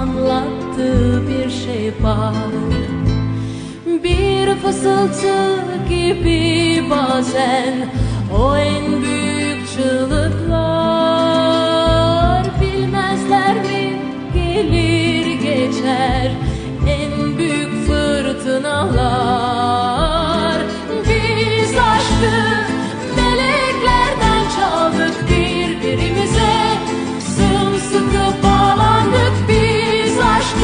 anlattığı bir şey var. Bir fısıltı gibi bazen o en büyük çığlıklar Bilmezler mi? Gelir geçer en büyük fırtınalar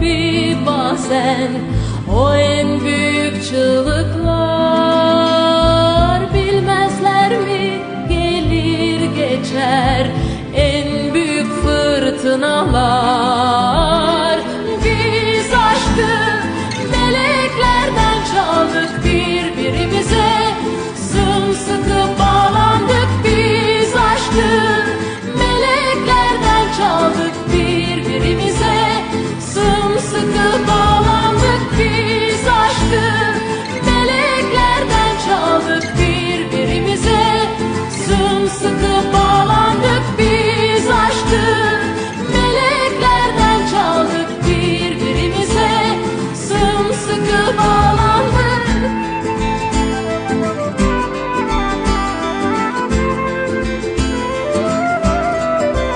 gibi bazen. O en büyük çığlıklar Bilmezler mi? Gelir geçer en büyük fırtınalar